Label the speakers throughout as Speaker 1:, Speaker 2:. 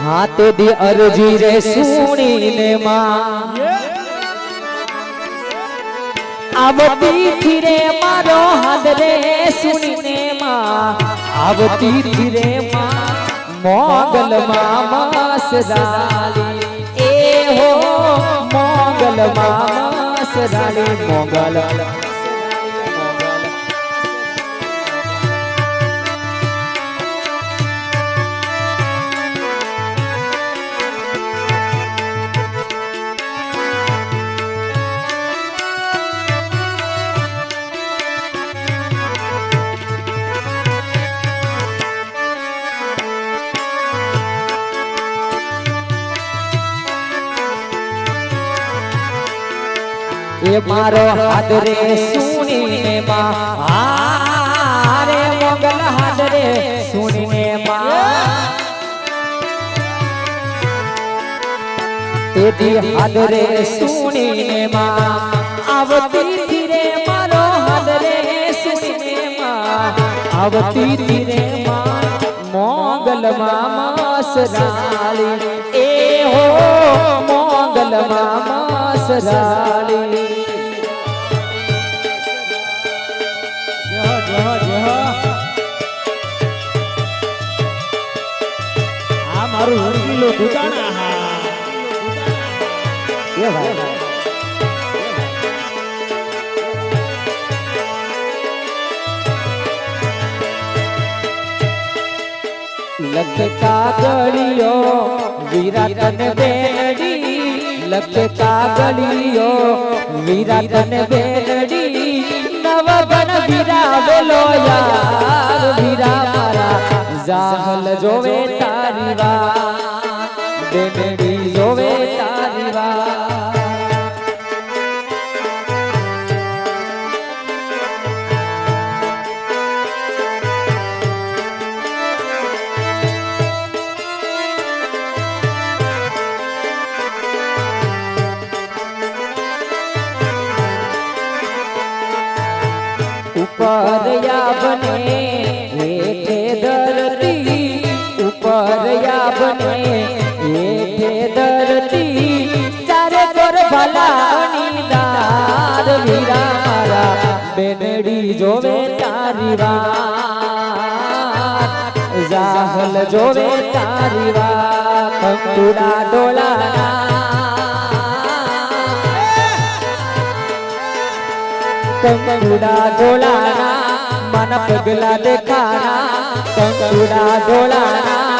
Speaker 1: હા તે દી અરજી રે સુણીને માં. આવતી થી રે મારો હાથ રે સુણીને માં. આવતી થી રે માં મોગલ માં મસરાલી એ હો મોગલ માં મસરાલી મોગલ. એ મારો હાથ રે સુણીને માં. આ રે મોગલ હાથ રે સુણીને માં. તેથી હાથ રે સુણીને માં. આવતી ધીરે મારો હાથ રે સુણીને માં. આવતી ધીરે માં, મોગલ માં મસરાલી એ હો મોગલ માસ મસરાલી
Speaker 2: રંગીલું દુકાના હા
Speaker 1: એ ભાઈ લખ કાગળિયો વિરાટન બેડી. લખ કાગળિયો વિરાટન બેનડી નવગણ વિરાવેલો યાર. વિરા મારા જાહલ જોવે તારી વાત. બેનડી જોવે તારી વાત ઉપર યાબને હેઠે ભલાની દાદ વીરા મારા બેનડી જોવે જાહલ જોવે તારી વાત કંકુડા કંકુડા ડોળાના મન પગલા દેખાના. કંકુડા ડોળાના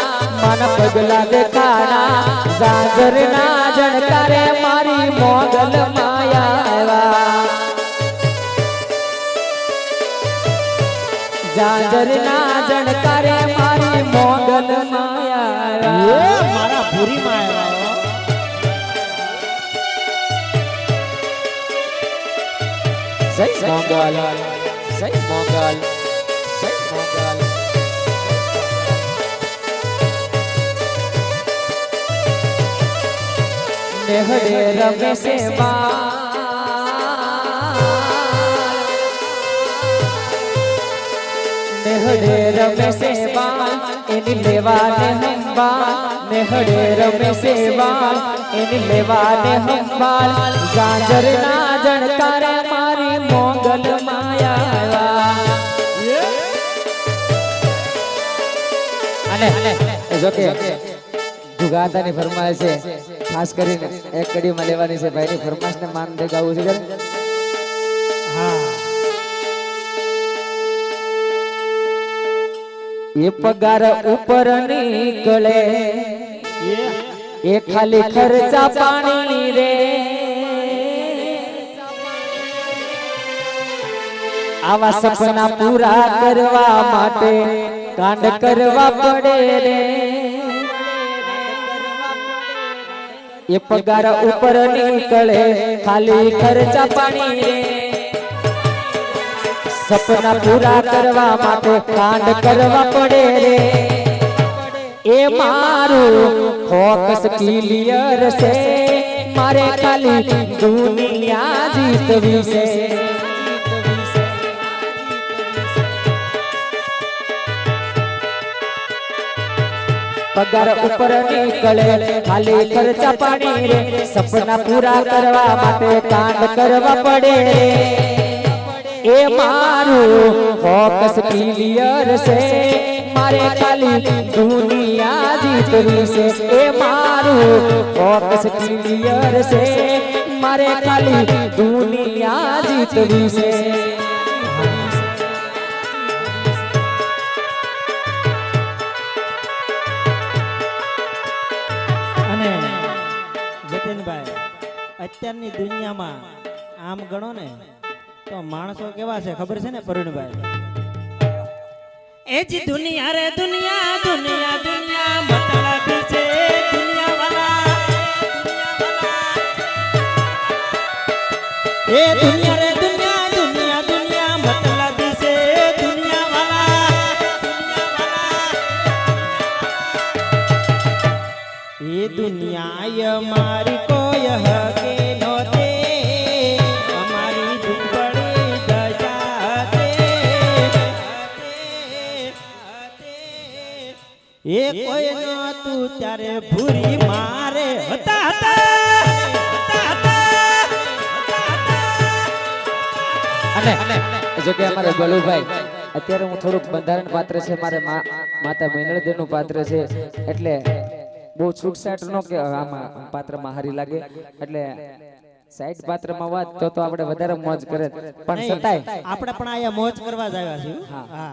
Speaker 1: મન પગલા દેખાના જાજરના જણકારે મારી મોગલ માયા જાજરના જણકારે મારી મોગલ માયા
Speaker 2: મારા ભૂરીમાં આવ્યા
Speaker 1: જય મોગલ જય મોગલ જય મોગલ. નેહડે રમે સેવા. નેહડે રમે સેવા એની લેવાને હંબાલ. નેહડે રમે સેવા એની લેવાને હંબાલ. ગાજર ના જણકારે મારી મોગલ માયા. અને જો કે જુગાતાની ફરમાઈશ છે. ખાસ કરીને એક કડીમાં લેવાની છે. ભાઈની ફરમાઈશને માન દે ગાવું છે એ પગાર ઉપર નીકળે.
Speaker 2: એ
Speaker 1: ખાલી ખર્ચા પાણી રે. આવા સપના પૂરા કરવા માટે કાંડ કરવા પડે રે. એ પગાર ઉપર નીકળે ખાલી ખર્ચા પાણી રે સપના પૂરા કરવા માટે કાંડ કરવા પડે રે. એ મારું ફોકસ ક્લિયર છે. મારે ખાલી દુનિયા જીતવી છે. પગાર ઉપર નીકળે ખાલી ખર્ચા પાણી રે સપના પૂરા કરવા માટે કાંડ કરવા પડે. એ મારું ફોકસ ક્લિયર છે. મારે ખાલી દુનિયા જીતવી છે. એ મારું ફોકસ ક્લિયર છે. મારે ખાલી દુનિયા જીતવી છે.
Speaker 2: અત્યારની દુનિયામાં આમ ગણો ને તો માણસો કેવા છે? ખબર છે ને પરુણભાઈ? એ જ દુનિયા રે દુનિયા દુનિયા દુનિયા મતલબ છે દુનિયા વાલા એ દુનિયા રે દુનિયા દુનિયા દુનિયા મતલબ છે દુનિયા વાલા એ દુનિયા મારી કોઈ હકે એ કોઈ નતું ત્યારે ભૂરી મારે હતા હતા
Speaker 1: અને જો કે અમારે બલુભાઈ અત્યારે હું થોડુંક બંધારણ પાત્ર છે મારે માતા મેનળદેવનું પાત્ર છે એટલે બહુ છૂટછાટ નો કે આમાં પાત્રમાં હારી લાગે. એટલે સાઈડ પાત્રમાં વાત તો તો આપણે વધારે મોજ કરે. પણ છતાંય
Speaker 2: આપણે પણ અહીંયા મોજ કરવા જ આવ્યા છીએ.
Speaker 1: હા.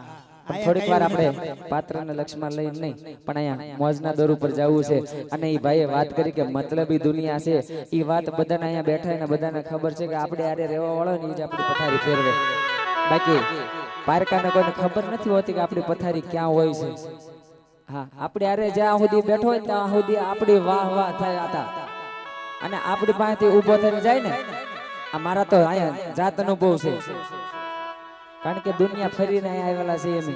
Speaker 1: પણ થોડીક વાર આપણે પાત્રને લક્ષમાં લઈ નહીં પણ અહીંયા મોજના દોર ઉપર જવું છે. અને એ ભાઈએ વાત કરી કે મતલબી દુનિયા છે. એ વાત બધાને અહીંયા બેઠા ને બધાને ખબર છે કે આપણે આરે રહેવા વાળો ને જ આપણી પથારી ફેરવે. બાકી પારકાને કોઈને ખબર નથી હોતી કે આપણી પથારી ક્યાં હોય છે. હા આપણે આરે જ્યાં સુધી બેઠો હોય ત્યાં સુધી આપણી વાહ વાહ થાય હતા. અને આપણી પાસેથી ઊભો થઈને જાય ને આ મારા તો અહીંયા જાત અનુભવ છે. કારણ કે દુનિયા ફરીને આવેલા છે એમ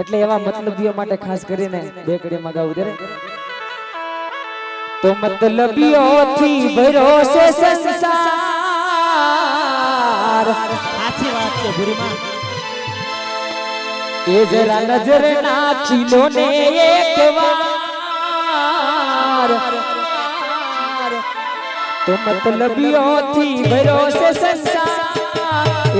Speaker 1: એટલે એવા મતલબીઓ માટે ખાસ કરીને બે કડી મગાવું દે તો મતલબીઓથી ભર્યો છે સંસાર.
Speaker 2: સાચી વાત છે ભૂરીમાં
Speaker 1: એ જરા નજર નાખી લો ને એક વાર તો મતલબીઓથી ભર્યો છે સંસાર.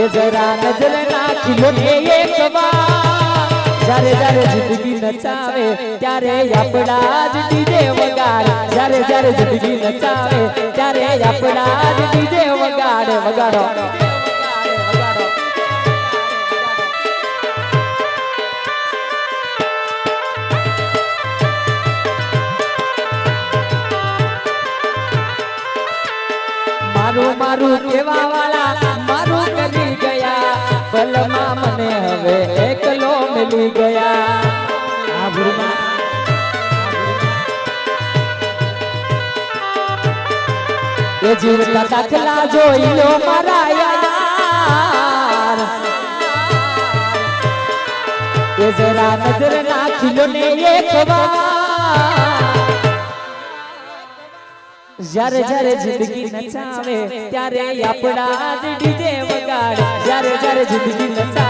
Speaker 1: એ જરા નજર નાખી લો ને એક વાર જ્યારે જ્યારે જિંદગી નચાવે ત્યારે આપણા જ ડીજે વગાડ જ્યારે જ્યારે જિંદગી નચાવે ત્યારે આપણા જ ડીજે વગાડ વગાડો મારું મારું કેવા મિલી ગયા
Speaker 2: આ ભૂરીમાં
Speaker 1: એ જીવતા દાખલા જોઈ લો મારા યાર. એ જરા નજર નાખી લો ને એક જ્યારે જ્યારે જિંદગી નચાવે, ત્યારે આપણા જ ડીજે વગાડે. જ્યારે જ્યારે જિંદગી નચાવે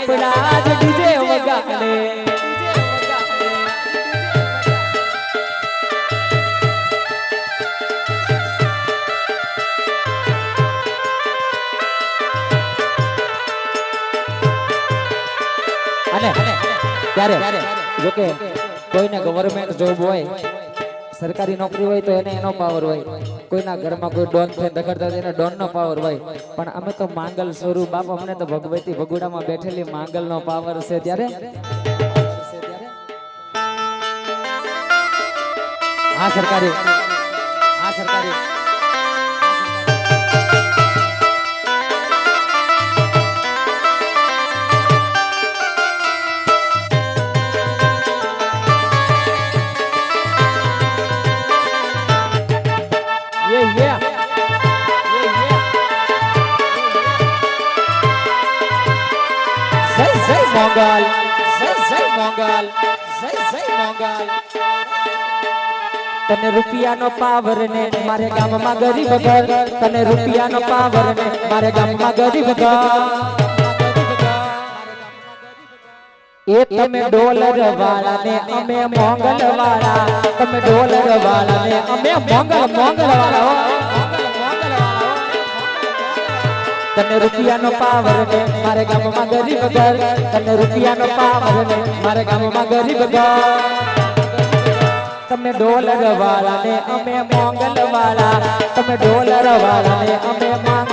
Speaker 1: આપણા જ ડીજે વગાડે. ત્યારે જોકે કોઈને ગવર્મેન્ટ જોબ હોય, સરકારી નોકરી હોય તો એને એનો પાવર હોય. કોઈના ઘરમાં કોઈ ડોન થઈ દખડતા એને ડોનનો પાવર હોય. પણ અમે તો માંગલ સ્વરૂપ, બાપ અમને તો ભગવતી ભગુડામાં બેઠેલી માંગલનો પાવર છે ત્યારે. હા, સરકારી. હા, સરકારી. મોગલ જય જય મોગલ જય જય મોગલ તને રૂપિયાનો પાવર ને મારે ગામમાં ગરીબ ઘર. તને રૂપિયાનો પાવર ને મારે ગામમાં ગરીબ ઘર. એ તમે ડોલર વાળા ને અમે મોગલ વાળા. તમે ડોલર વાળા ને અમે મોગલ મોગલ વાળા તને રૂપિયાનો પાવર ને મારે ગામમાં ગરીબ ઘર. તને રૂપિયાનો પાવર ને મારે ગામમાં ગરીબ ઘર. તમે ડોલર વાળા ને અમે મોંગલ વાળા તમે ડોલર વાળા ને અમે માંગલ